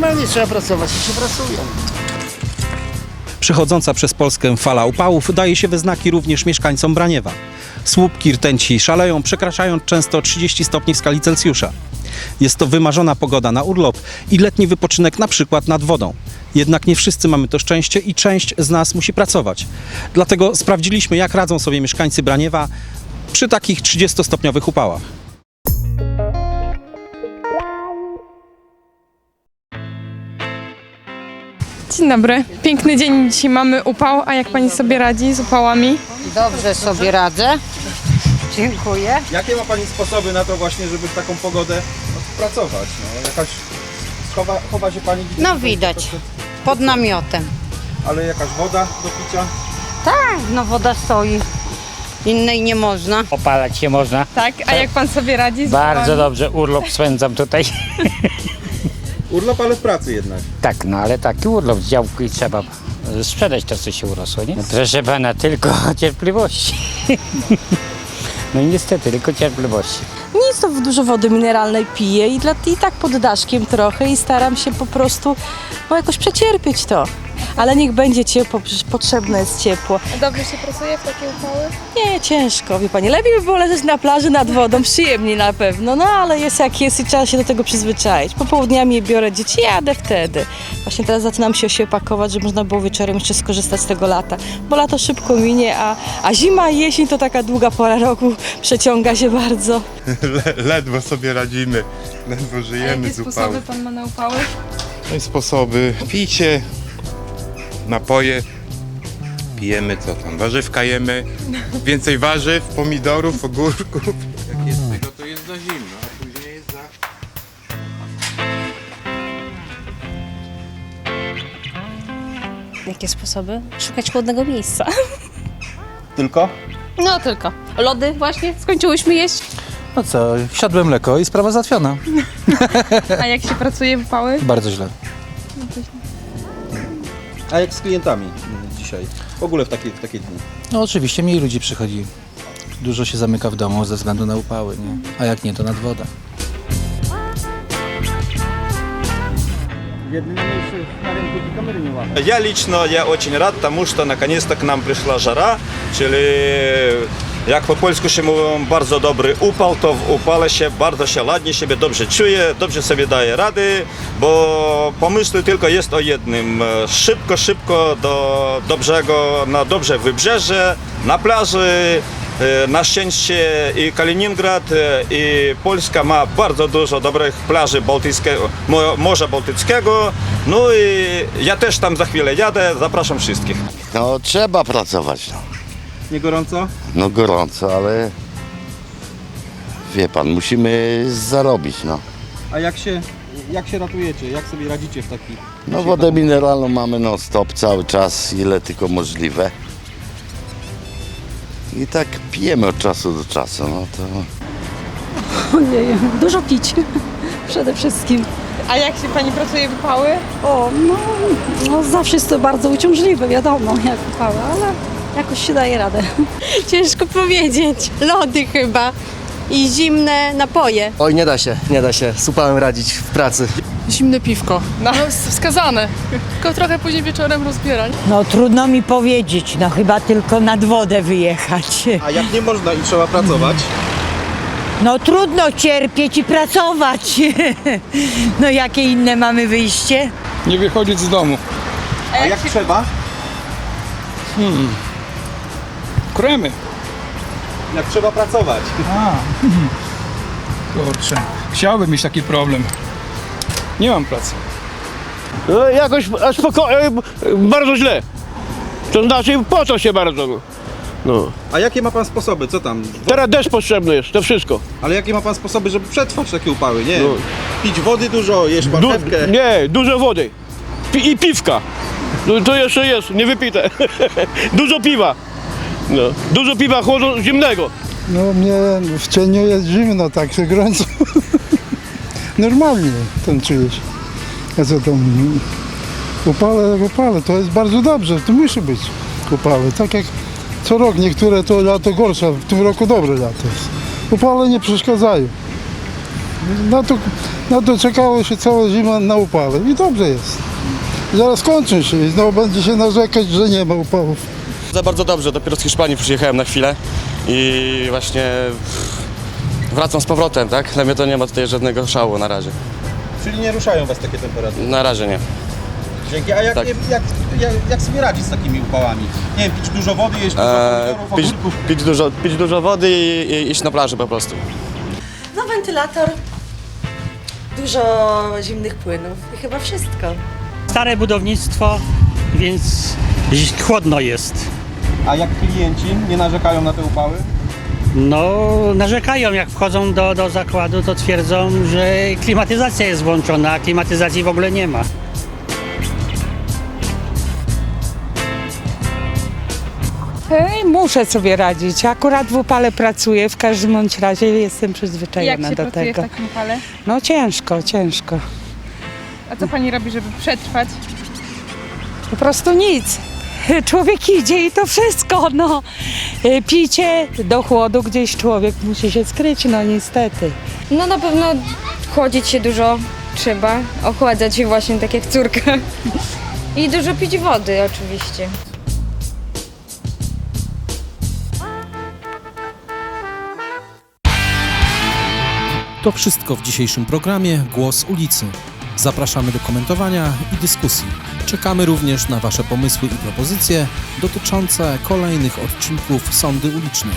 normalnie trzeba pracować i się pracuje. Przechodząca przez Polskę fala upałów daje się we znaki również mieszkańcom Braniewa. Słupki rtęci szaleją, przekraczając często 30 stopni w skali Celsjusza. Jest to wymarzona pogoda na urlop i letni wypoczynek na przykład nad wodą. Jednak nie wszyscy mamy to szczęście i część z nas musi pracować. Dlatego sprawdziliśmy, jak radzą sobie mieszkańcy Braniewa przy takich 30-stopniowych upałach. Dzień dobry. Piękny dzień dzisiaj mamy upał, a jak pani sobie radzi z upałami? Dobrze sobie radzę. Dziękuję. Jakie ma Pani sposoby na to właśnie, żeby w taką pogodę pracować? No, jakaś chowa, chowa się Pani No widać. Pod namiotem. ale jakaś woda do picia? Tak, no woda stoi. Innej nie można. Opalać się można. Tak, a jak pan sobie radzi z Bardzo upałami? dobrze, urlop spędzam tutaj. Urlop, ale w pracy jednak. Tak, no ale taki urlop z działku i trzeba e, sprzedać to, co się urosło, nie? No, proszę pana, tylko cierpliwości. No i niestety, tylko cierpliwości. Nic, to dużo wody mineralnej piję i, dla, i tak pod daszkiem trochę i staram się po prostu no, jakoś przecierpieć to. Ale niech będzie ciepło, przecież potrzebne jest ciepło. A Dobrze się pracuje w takie upały? Nie, ciężko, wie pani. Lepiej by było leżeć na plaży nad wodą, przyjemniej na pewno, no ale jest jak jest i trzeba się do tego przyzwyczaić. Popołudniami biorę dzieci, jadę wtedy. Właśnie teraz zaczynam się się opakować, żeby można było wieczorem jeszcze skorzystać z tego lata, bo lato szybko minie, a, a zima i jesień to taka długa pora roku, przeciąga się bardzo. Le, ledwo sobie radzimy, ledwo A żyjemy jakie z sposoby pan ma na upały? No i sposoby, picie, napoje, pijemy co tam, warzywka jemy, więcej warzyw, pomidorów, ogórków. Jak jest tego, to jest za zimno, a później jest za... Jakie sposoby? Szukać chłodnego miejsca. Tylko? No tylko. Lody właśnie skończyłyśmy jeść. No co, wsiadłem mleko i sprawa załatwiona. A jak się pracuje w upały? Bardzo źle. A jak z klientami dzisiaj? W ogóle w takie, w takie dni? No oczywiście mniej ludzi przychodzi. Dużo się zamyka w domu ze względu na upały, nie? A jak nie, to nad wodę. Я лично я очень рад тому, что наконец-то к нам пришла жара, czyli jak po polsku się mówią bardzo dobry upał, to w upale się bardzo się ładnie siebie dobrze czuje, dobrze sobie daje rady, bo pomysły tylko jest o jednym. Szybko, szybko do dobrego, na dobrze wybrzeże, na plaży. E, Na szczęście i Kaliningrad, e, i Polska ma bardzo dużo dobrych plaży Bałtyckiego, Mo- Morza Bałtyckiego. No i ja też tam za chwilę jadę, zapraszam wszystkich. No trzeba pracować. No, Nie gorąco? no gorąco, ale wie pan, musimy zarobić. No, A jak się, jak się ratujecie? Jak sobie radzicie w taki... no wodę mineralną mamy non stop cały czas, ile tylko możliwe. I tak pijemy od czasu do czasu. No to Ojej, dużo pić przede wszystkim. A jak się pani pracuje w upały? O, no, no zawsze jest to bardzo uciążliwe, wiadomo, jak upała, ale jakoś się daje radę. Ciężko powiedzieć. Lody chyba. I zimne napoje. Oj, nie da się, nie da się z upałem radzić w pracy. Zimne piwko. No, wskazane. Tylko trochę później wieczorem rozbierać. No trudno mi powiedzieć, no chyba tylko nad wodę wyjechać. A jak nie można i trzeba pracować? No trudno cierpieć i pracować. No jakie inne mamy wyjście? Nie wychodzić z domu. A jak trzeba? Kremy. Jak trzeba pracować? Kurczę, chciałbym mieć taki problem. Nie mam pracy. No, jakoś poko- e, bardzo źle. To znaczy po co się bardzo. no. A jakie ma pan sposoby? Co tam? Teraz deszcz potrzebny jest, to wszystko. Ale jakie ma pan sposoby, żeby przetrwać takie upały? Nie, No. pić wody dużo, jeść Du- marchewkę. nie, dużo wody. Pi- I piwka. No, to jeszcze jest, nie wypite. dużo piwa. No. Dużo piwa chłodu zimnego. No mnie w cieniu jest zimno, tak się gorąco. Normalnie ten czujesz. A co tam? Upale, upale, to jest bardzo dobrze, to musi być upale. Tak jak co rok, niektóre to lato gorsze, w tym roku dobre lato jest. Upale nie przeszkadzają. Na to, na to czekało się cała zima na upały i dobrze jest. Zaraz kończą się i znowu będzie się narzekać, że nie ma upałów. Za bardzo dobrze, dopiero z Hiszpanii przyjechałem na chwilę i właśnie wracam z powrotem, tak? Dla mnie to nie ma tutaj żadnego szału na razie. Czyli nie ruszają Was takie temperatury? Na razie nie. Dzięki. A jak, Tak. jak, jak, jak sobie radzić z takimi upałami? Nie wiem, pić dużo wody, jeść dużo Eee, pomidorów, pić, ogórków. pić, dużo, pić dużo wody i, i iść na plażę po prostu. No wentylator, dużo zimnych płynów i chyba wszystko. Stare budownictwo, więc chłodno jest. A jak klienci nie narzekają na te upały? No, narzekają, jak wchodzą do, do zakładu, to twierdzą, że klimatyzacja jest włączona, a klimatyzacji w ogóle nie ma. Ej, muszę sobie radzić. Akurat w upale pracuję, w każdym bądź razie jestem przyzwyczajona Jak się do pracuje w tego. takim upale? No ciężko, ciężko. A co pani robi, żeby przetrwać? Po prostu nic. Człowiek idzie i to wszystko, no. Y, Picie do chłodu gdzieś człowiek musi się skryć, no niestety. No na pewno chłodzić się dużo trzeba, ochładzać się właśnie tak jak córka. I dużo pić wody oczywiście. To wszystko w dzisiejszym programie Głos ulicy. Zapraszamy do komentowania i dyskusji. Czekamy również na Wasze pomysły i propozycje dotyczące kolejnych odcinków Sądy Ulicznej.